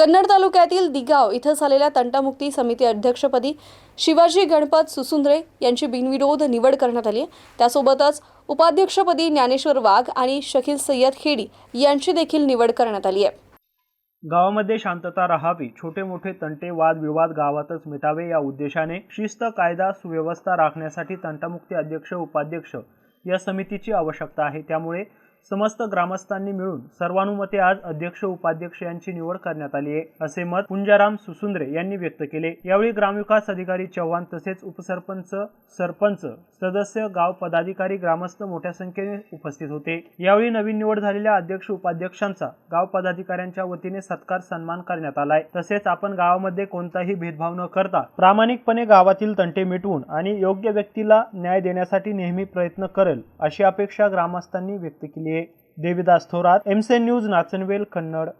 कन्नड तालुक्यातील दिगाव इथं झालेल्या तंटामुक्ती समिती अध्यक्षपदी शिवाजी गणपत सुसुंद्रे यांची बिनविरोध निवड करण्यात आली आहे. त्यासोबतच उपाध्यक्षपदी ज्ञानेश्वर वाघ आणि शकील सय्यद खेडी यांची देखील निवड करण्यात आली आहे. गावामध्ये शांतता राहावी छोटे मोठे तंटे वाद विवाद गावातच मिटावे या उद्देशाने शिस्त कायदा सुव्यवस्था राखण्यासाठी तंटामुक्ती अध्यक्ष उपाध्यक्ष या समितीची आवश्यकता आहे. त्यामुळे समस्त ग्रामस्थांनी मिळून सर्वानुमते आज अध्यक्ष उपाध्यक्ष यांची निवड करण्यात आली आहे असे मत पुंजाराम सुसुंद्रे यांनी व्यक्त केले. यावेळी ग्रामविकास अधिकारी चव्हाण तसेच उपसरपंच सरपंच सदस्य गाव पदाधिकारी ग्रामस्थ मोठ्या संख्येने उपस्थित होते. यावेळी नवीन निवड झालेल्या अध्यक्ष उपाध्यक्षांचा गाव पदाधिकाऱ्यांच्या वतीने सत्कार सन्मान करण्यात आलाय. तसेच आपण गावामध्ये कोणताही भेदभाव न करता प्रामाणिकपणे गावातील तंटे मिटवून आणि योग्य व्यक्तीला न्याय देण्यासाठी नेहमी प्रयत्न करेल अशी अपेक्षा ग्रामस्थांनी व्यक्त केली आहे देविदास थोरात एमसे न्यूज नाचनवेल कन्नड.